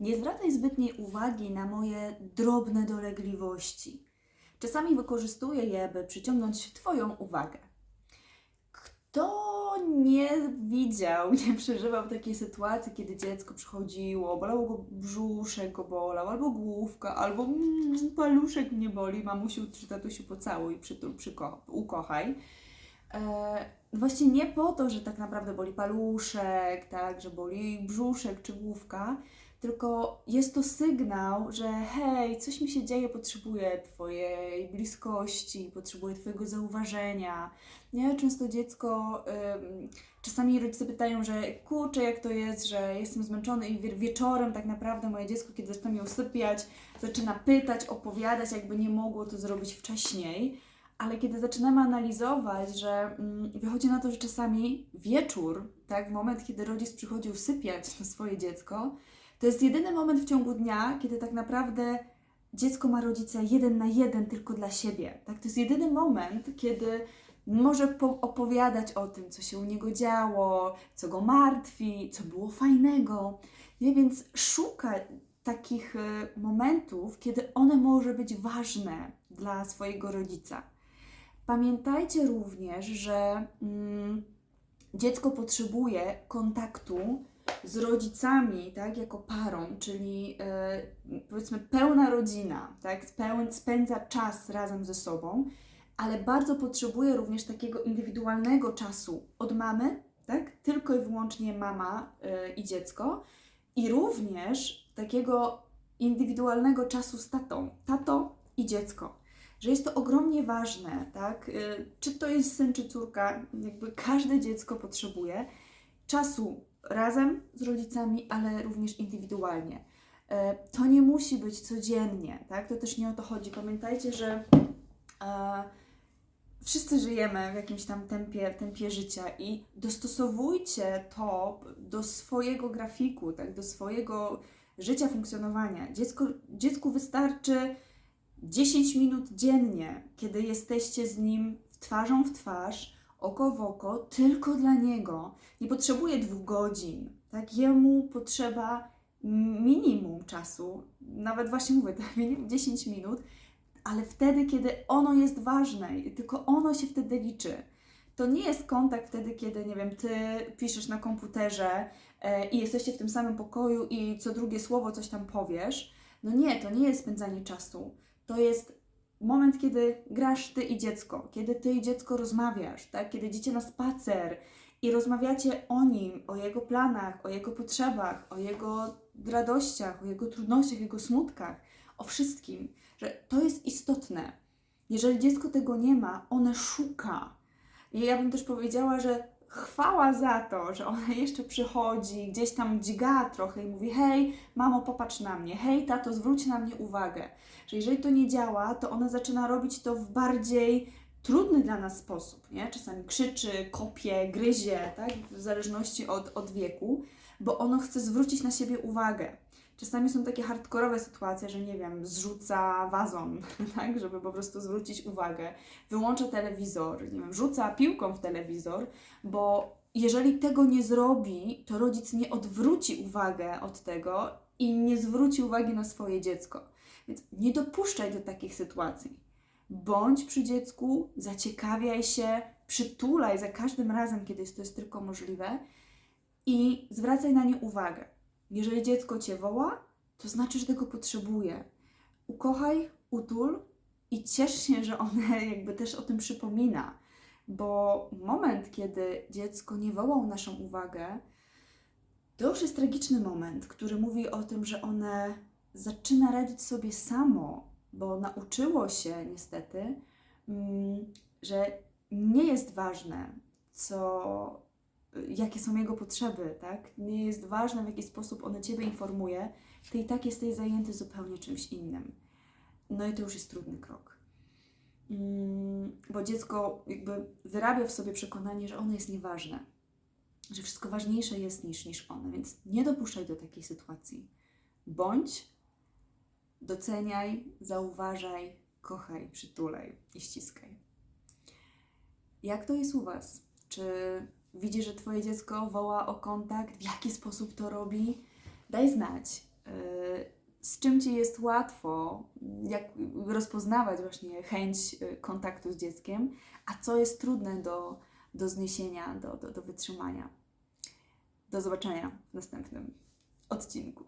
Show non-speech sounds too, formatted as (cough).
Nie zwracaj zbytniej uwagi na moje drobne dolegliwości. Czasami wykorzystuję je, by przyciągnąć Twoją uwagę. Kto nie widział, (laughs) nie przeżywał takiej sytuacji, kiedy dziecko przychodziło, bolało go brzuszek, go bolał, albo główka, albo mm, paluszek mnie boli, mamusiu czy tatusiu pocałuj, przytul, przyko, ukochaj. E, właśnie nie po to, że tak naprawdę boli paluszek, tak, że boli brzuszek czy główka, tylko jest to sygnał, że hej, coś mi się dzieje, potrzebuję Twojej bliskości, potrzebuję Twojego zauważenia. Nie, często dziecko, czasami rodzice pytają, że kurczę, jak to jest, że jestem zmęczony i wie- wieczorem tak naprawdę moje dziecko, kiedy zaczyna mnie usypiać, zaczyna pytać, opowiadać, jakby nie mogło to zrobić wcześniej. Ale kiedy zaczynamy analizować, że mm, wychodzi na to, że czasami wieczór, tak, moment, kiedy rodzic przychodzi usypiać na swoje dziecko, to jest jedyny moment w ciągu dnia, kiedy tak naprawdę dziecko ma rodzica jeden na jeden tylko dla siebie. Tak? To jest jedyny moment, kiedy może po- opowiadać o tym, co się u niego działo, co go martwi, co było fajnego. Nie? Więc szuka takich e, momentów, kiedy one może być ważne dla swojego rodzica. Pamiętajcie również, że mm, dziecko potrzebuje kontaktu z rodzicami, tak, jako parą, czyli e, powiedzmy pełna rodzina, tak, speł- spędza czas razem ze sobą, ale bardzo potrzebuje również takiego indywidualnego czasu od mamy, tak, tylko i wyłącznie mama e, i dziecko, i również takiego indywidualnego czasu z tatą, tato i dziecko. Że jest to ogromnie ważne, tak? E, Czy to jest syn, czy córka, jakby każde dziecko potrzebuje czasu razem z rodzicami, ale również indywidualnie. E, To nie musi być codziennie, tak? To też nie o to chodzi. Pamiętajcie, że e, wszyscy żyjemy w jakimś tam tempie, tempie życia i dostosowujcie to do swojego grafiku, tak? do swojego życia, funkcjonowania. Dziecko, dziecku wystarczy 10 minut dziennie, kiedy jesteście z nim twarzą w twarz, oko w oko, tylko dla niego. Nie potrzebuje dwóch godzin, tak? Jemu potrzeba minimum czasu, nawet właśnie mówię, (laughs) minimum 10 minut, ale wtedy, kiedy ono jest ważne, i tylko ono się wtedy liczy. To nie jest kontakt wtedy, kiedy, nie wiem, ty piszesz na komputerze e, i jesteście w tym samym pokoju i co drugie słowo coś tam powiesz. No nie, to nie jest spędzanie czasu. To jest moment, kiedy grasz ty i dziecko, kiedy ty i dziecko rozmawiasz, tak? kiedy idziecie na spacer i rozmawiacie o nim, o jego planach, o jego potrzebach, o jego radościach, o jego trudnościach, jego smutkach, o wszystkim, że to jest istotne. Jeżeli dziecko tego nie ma, one szuka. I ja bym też powiedziała, że chwała za to, że ona jeszcze przychodzi, gdzieś tam dźga trochę i mówi: Hej, mamo, popatrz na mnie, hej, tato, zwróć na mnie uwagę. Że jeżeli to nie działa, to ona zaczyna robić to w bardziej trudny dla nas sposób, nie? Czasami krzyczy, kopie, gryzie, tak? W zależności od, od wieku, bo ono chce zwrócić na siebie uwagę. Czasami są takie hardkorowe sytuacje, że nie wiem, zrzuca wazon, (laughs) tak, żeby po prostu zwrócić uwagę, wyłącza telewizor, nie wiem, rzuca piłką w telewizor, bo jeżeli tego nie zrobi, to rodzic nie odwróci uwagę od tego i nie zwróci uwagi na swoje dziecko. Więc nie dopuszczaj do takich sytuacji. Bądź przy dziecku, zaciekawiaj się, przytulaj za każdym razem, kiedy to jest tylko możliwe i zwracaj na nie uwagę. Jeżeli dziecko cię woła, to znaczy, że tego potrzebuje. Ukochaj, utul i ciesz się, że one (laughs) jakby też o tym przypomina. Bo moment, kiedy dziecko nie woła o naszą uwagę, to już jest tragiczny moment, który mówi o tym, że one zaczyna radzić sobie samo, bo nauczyło się niestety, mm, że nie jest ważne, co, jakie są jego potrzeby, tak? Nie jest ważne, w jaki sposób one Ciebie informuje, Ty i tak jesteś zajęty zupełnie czymś innym. No i to już jest trudny krok. Mm, Bo dziecko jakby wyrabia w sobie przekonanie, że ono jest nieważne, że wszystko ważniejsze jest niż, niż one, więc nie dopuszczaj do takiej sytuacji. Bądź, doceniaj, zauważaj, kochaj, przytulaj i ściskaj. Jak to jest u Was? Czy widzisz, że Twoje dziecko woła o kontakt? W jaki sposób to robi? Daj znać. z czym Ci jest łatwo, jak rozpoznawać właśnie chęć y, kontaktu z dzieckiem, a co jest trudne do, do zniesienia, do, do, do wytrzymania. Do zobaczenia w następnym odcinku.